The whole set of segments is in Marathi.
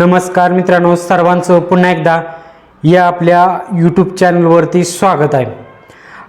नमस्कार मित्रांनो सर्वांचं पुन्हा एकदा या आपल्या यूट्यूब चॅनलवरती स्वागत आहे.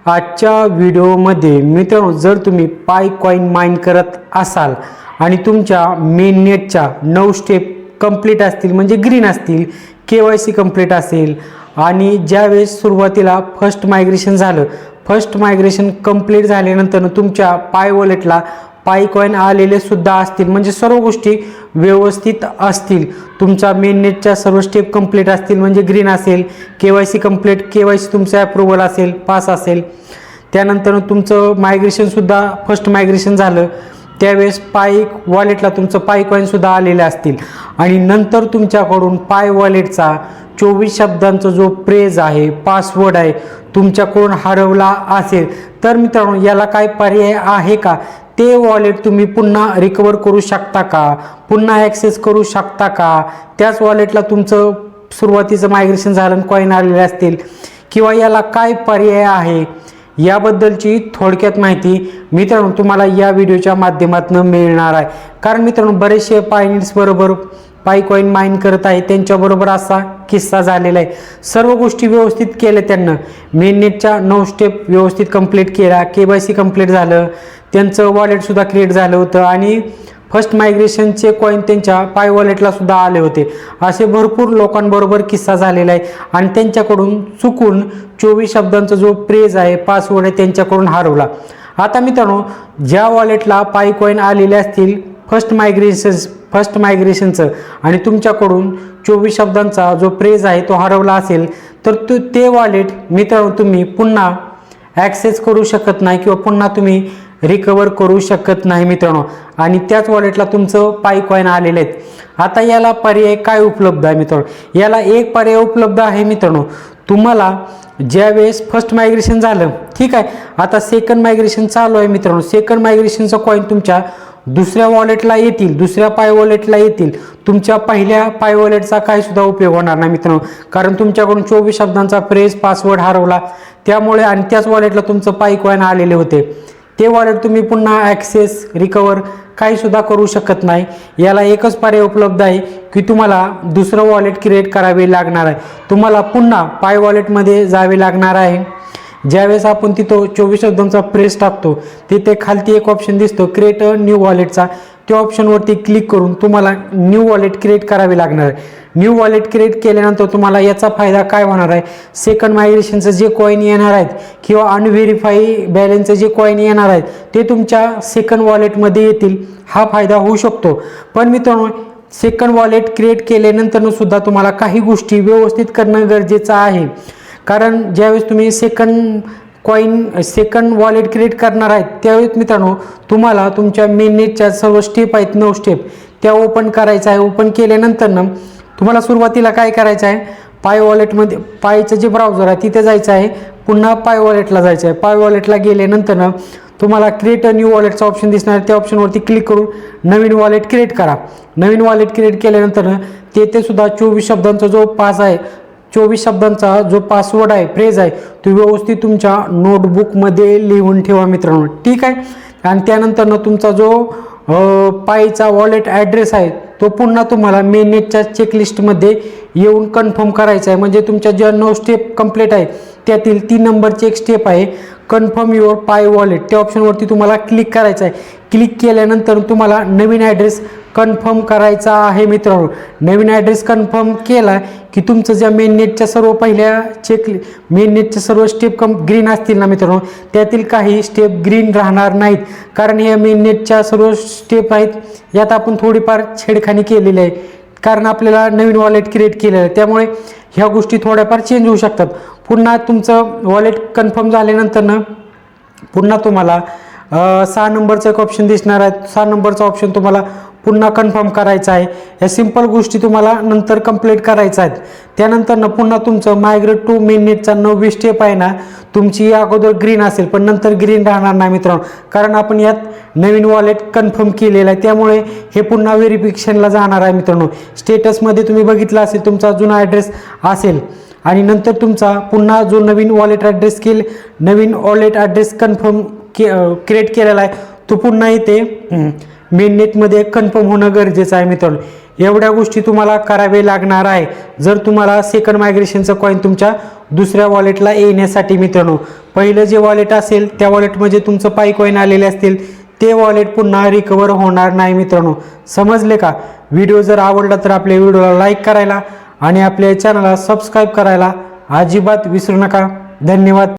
आजच्या व्हिडिओमध्ये मित्रांनो जर तुम्ही पाय कॉईन माइन करत असाल आणि तुमच्या मेन नेटच्या नऊ स्टेप कंप्लीट असतील म्हणजे ग्रीन असतील के वाय सी कंप्लीट असेल आणि ज्यावेळेस सुरुवातीला फर्स्ट मायग्रेशन झालं फर्स्ट मायग्रेशन कंप्लीट झाल्यानंतर तुमच्या पाय वॉलेटला पायकॉईन आलेले सुद्धा असतील. म्हणजे सर्व गोष्टी व्यवस्थित असतील. तुमचा मेन नेटच्या सर्व स्टेप कंप्लीट असतील. म्हणजे ग्रीन असेल K Y C complete K Y C तुमचं अप्रुव्हल असेल पास असेल. त्यानंतर तुमचं मायग्रेशनसुद्धा फर्स्ट मायग्रेशन झालं. त्यावेळेस पाय वॉलेटला तुमचं पाय कॉईनसुद्धा आलेले असतील. आणि नंतर तुमच्याकडून पाय वॉलेटचा चोवीस शब्दांचा जो प्रेज आहे पासवर्ड आहे तुमच्याकडून हरवला असेल. तर मित्रांनो याला काय पर्याय आहे का? ते वॉलेट तुम्ही पुन्हा रिकवर करू शकता का? पुन्हा ॲक्सेस करू शकता का? त्याच वॉलेटला तुमचं सुरुवातीचं मायग्रेशन झालं कॉईन आलेले असतील. किंवा याला काय पर्याय आहे? याबद्दलची थोडक्यात माहिती मित्रांनो तुम्हाला या व्हिडिओच्या माध्यमातून मिळणार आहे. कारण मित्रांनो बरेचसे पायनिट्सबरोबर पायकॉईन कॉईन माइन करत आहे. त्यांच्याबरोबर असा किस्सा झालेला आहे. सर्व गोष्टी व्यवस्थित केल्या त्यांना. मेन नेटच्या नऊ स्टेप व्यवस्थित कंप्लीट केला. के वाय सी कंप्लीट झालं. त्यांचं वॉलेटसुद्धा क्रिएट झालं होतं. आणि फर्स्ट मायग्रेशनचे कॉईन त्यांच्या पाय वॉलेटला सुद्धा आले होते. असे भरपूर लोकांबरोबर किस्सा झालेला आहे. आणि त्यांच्याकडून चुकून चोवीस शब्दांचा जो प्रेज आहे पासवर्ड आहे त्यांच्याकडून हरवला. आता मित्रांनो ज्या वॉलेटला पाय कॉईन आलेले असतील फर्स्ट मायग्रेशन फर्स्ट मायग्रेशनचं आणि तुमच्याकडून चोवीस शब्दांचा जो प्रेज आहे तो हरवला असेल तर तो ते वॉलेट मित्रांनो तुम्ही पुन्हा ॲक्सेस करू शकत नाही किंवा पुन्हा तुम्ही रिकवर करू शकत नाही मित्रांनो. आणि त्याच वॉलेटला तुमचं पाय कॉईन आलेले आहेत आता याला पर्याय काय उपलब्ध आहे मित्रांनो? याला एक पर्याय उपलब्ध आहे मित्रांनो. तुम्हाला ज्यावेळेस फर्स्ट मायग्रेशन झालं ठीक आहे? आता सेकंड मायग्रेशन चालू आहे मित्रांनो. सेकंड मायग्रेशनचं कॉईन तुमच्या दुसऱ्या वॉलेटला येतील दुसऱ्या पाय वॉलेटला येतील. तुमच्या पहिल्या पाय वॉलेटचा काही सुद्धा उपयोग होणार नाही मित्रांनो. कारण तुमच्याकडून चोवीस शब्दांचा प्रेस पासवर्ड हरवला. त्यामुळे आणि त्याच वॉलेटला तुमचं पाय कॉईन आलेले होते? ते वॉलेट तुम्ही पुन्हा ॲक्सेस रिकवर काही सुद्धा करू शकत नाही. याला एकच पर्याय उपलब्ध आहे की तुम्हाला दुसरं वॉलेट क्रिएट करावे लागणार आहे. तुम्हाला पुन्हा पाय वॉलेटमध्ये जावे लागणार आहे. ज्यावेळेस आपण तिथं चोवीस शब्दांचा प्रेस टाकतो तिथे खालती एक ऑप्शन दिसतो क्रिएट अ न्यू वॉलेटचा त्या ऑप्शनवरती क्लिक करून तुम्हाला न्यू वॉलेट क्रिएट करावे लागणार. आहे न्यू वॉलेट क्रिएट केल्यानंतर तुम्हाला याचा फायदा काय होणार आहे? सेकंड मायग्रेशनचं जे कॉईन येणार आहेत किंवा अनव्हेरीफाई बॅलन्सचं जे कॉईन येणार आहेत ते तुमच्या सेकंड वॉलेटमध्ये येतील. हा फायदा होऊ शकतो. पण मित्रांनो सेकंड वॉलेट क्रिएट केल्यानंतर सुद्धा तुम्हाला काही गोष्टी व्यवस्थित करणं गरजेचं आहे. कारण ज्यावेळेस तुम्ही second coin second wallet create करणार आहेत त्यावेळेस मित्रांनो तुम्हाला तुमच्या मेन नेटच्या सर्व स्टेप आहेत नऊ स्टेप त्या ओपन करायचं आहे. ओपन केल्यानंतर ना तुम्हाला सुरुवातीला काय करायचं आहे? पाय वॉलेटमध्ये पायचं जे ब्राउझर आहे तिथे जायचं आहे. पुन्हा पाय वॉलेटला जायचं आहे. पाय वॉलेटला गेल्यानंतर ना तुम्हाला क्रिएट अ न्यू वॉलेटचा ऑप्शन दिसणार आहे. त्या ऑप्शनवरती क्लिक करून नवीन वॉलेट क्रिएट करा. नवीन वॉलेट क्रिएट केल्यानंतर तेथे सुद्धा चोवीस शब्दांचा जो पास आहे चोवीस शब्दांचा जो पासवर्ड आहे फ्रेज आहे तो व्यवस्थित तुमच्या नोटबुकमध्ये लिहून ठेवा मित्रांनो. ठीक आहे? आणि त्यानंतरनं तुमचा जो पायचा वॉलेट ॲड्रेस आहे तो पुन्हा तुम्हाला मेनेटच्या चेकलिस्टमध्ये येऊन कन्फर्म करायचा आहे. म्हणजे तुमच्या ज्या नऊ स्टेप कंप्लीट आहे त्यातील तीन नंबरची एक स्टेप आहे कन्फर्म युअर पाय वॉलेट त्या ऑप्शनवरती तुम्हाला क्लिक करायचं आहे. क्लिक केल्यानंतर तुम्हाला नवीन ॲड्रेस कन्फर्म करायचा आहे मित्रांनो नवीन ॲड्रेस कन्फर्म केला की तुमचं ज्या मेन नेटच्या सर्व पहिल्या चेक मेन नेटच्या सर्व स्टेप कम ग्रीन असतील ना मित्रांनो त्यातील काही स्टेप ग्रीन राहणार नाहीत. कारण या मेन नेटच्या सर्व स्टेप आहेत यात आपण थोडीफार छेडखानी केलेली आहे. कारण आपल्याला नवीन वॉलेट क्रिएट केलेलं आहे. त्यामुळे ह्या गोष्टी थोड्याफार चेंज होऊ शकतात. पुन्हा तुमचं वॉलेट कन्फर्म झाल्यानंतर ना पुन्हा तुम्हाला सहा नंबरचं एक ऑप्शन दिसणार आहे. सहा नंबरचा ऑप्शन तुम्हाला पुन्हा कन्फर्म करायचं आहे. या सिंपल गोष्टी तुम्हाला नंतर कंप्लीट करायच्या आहेत. त्यानंतरनं पुन्हा तुमचं मायग्रेट टू मेन नेटचा नववी स्टेप आहे ना तुमची या अगोदर ग्रीन असेल पण नंतर ग्रीन राहणार नाही मित्रांनो. कारण आपण यात नवीन वॉलेट कन्फर्म केलेलं आहे. त्यामुळे हे पुन्हा व्हेरिफिकेशनला जाणार आहे मित्रांनो. स्टेटसमध्ये तुम्ही बघितलं असेल तुमचा जुना ॲड्रेस असेल. आणि नंतर तुमचा पुन्हा जो नवीन वॉलेट ॲड्रेस केल नवीन वॉलेट ॲड्रेस कन्फर्म के क्रिएट केलेला आहे तो पुन्हा इथे मेन नेटमध्ये कन्फर्म होणं गरजेचं आहे मित्रांनो. एवढ्या गोष्टी तुम्हाला करावे लागणार आहे. जर तुम्हाला सेकंड मायग्रेशनचं कॉईन तुमच्या दुसऱ्या वॉलेटला येण्यासाठी मित्रांनो पहिलं जे वॉलेट असेल त्या वॉलेटमध्ये तुमचं पाय कॉईन आलेले असतील ते वॉलेट पुन्हा रिकवर होणार नाही मित्रांनो. समजले का? व्हिडिओ जर आवडला तर आपल्या व्हिडिओला लाईक करायला आणि आपल्या चॅनलला सबस्क्राईब करायला अजिबात विसरू नका. धन्यवाद.